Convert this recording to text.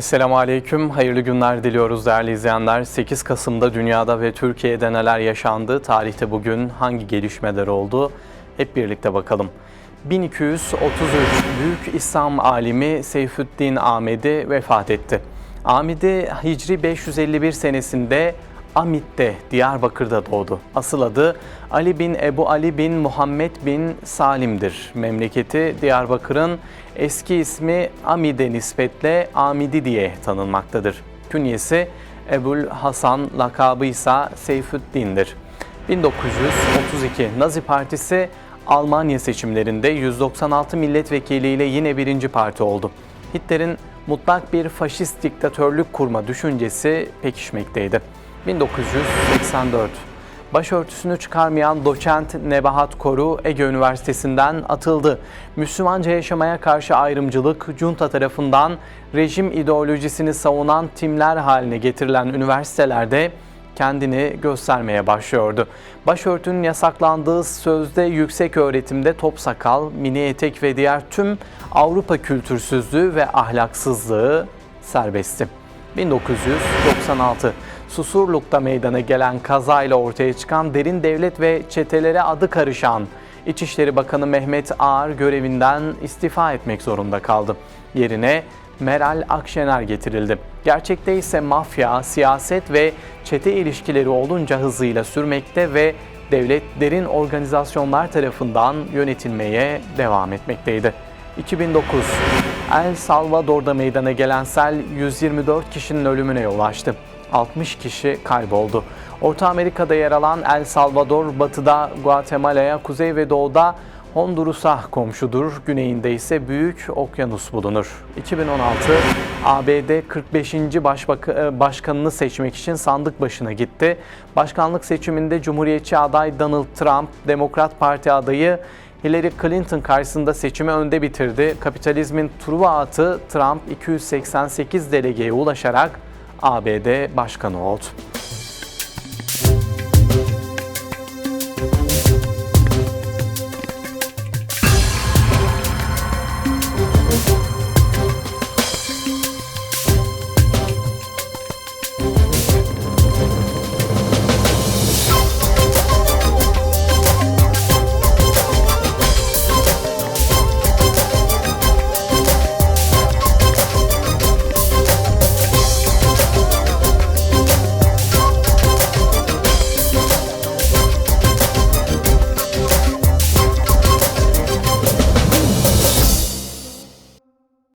Esselamu Aleyküm, hayırlı günler diliyoruz değerli izleyenler. 8 Kasım'da dünyada ve Türkiye'de neler yaşandı, tarihte bugün hangi gelişmeler oldu hep birlikte bakalım. 1233 Büyük İslam alimi Seyfüddin Ahmedi vefat etti. Ahmedi Hicri 551 senesinde Amit'te, Diyarbakır'da doğdu. Asıl adı Ali bin Ebu Ali bin Muhammed bin Salim'dir. Memleketi Diyarbakır'ın eski ismi Amid'e nispetle Amidi diye tanınmaktadır. Künyesi Ebul Hasan, lakabı ise Seyfüddin'dir. 1932 Nazi Partisi Almanya seçimlerinde 196 milletvekiliyle yine birinci parti oldu. Hitler'in mutlak bir faşist diktatörlük kurma düşüncesi pekişmekteydi. 1984 Başörtüsünü çıkarmayan doçent Nebahat Koru Ege Üniversitesi'nden atıldı. Müslümanca yaşamaya karşı ayrımcılık, junta tarafından rejim ideolojisini savunan timler haline getirilen üniversitelerde kendini göstermeye başlıyordu. Başörtünün yasaklandığı sözde yüksek öğretimde top sakal, mini etek ve diğer tüm Avrupa kültürsüzlüğü ve ahlaksızlığı serbestti. 1996 Susurluk'ta meydana gelen kazayla ortaya çıkan derin devlet ve çetelere adı karışan İçişleri Bakanı Mehmet Ağar görevinden istifa etmek zorunda kaldı. Yerine Meral Akşener getirildi. Gerçekte ise mafya, siyaset ve çete ilişkileri olunca hızıyla sürmekte ve devlet derin organizasyonlar tarafından yönetilmeye devam etmekteydi. 2009 El Salvador'da meydana gelen sel 124 kişinin ölümüne yol açtı. 60 kişi kayboldu. Orta Amerika'da yer alan El Salvador, batıda Guatemala'ya, kuzey ve doğuda Honduras'a komşudur. Güneyinde ise Büyük Okyanus bulunur. 2016 ABD 45. Başbak Başkanını seçmek için sandık başına gitti. Başkanlık seçiminde Cumhuriyetçi aday Donald Trump, Demokrat Parti adayı Hillary Clinton karşısında seçimi önde bitirdi. Kapitalizmin Truva atı Trump 288 delegeye ulaşarak ABD başkanı oldu.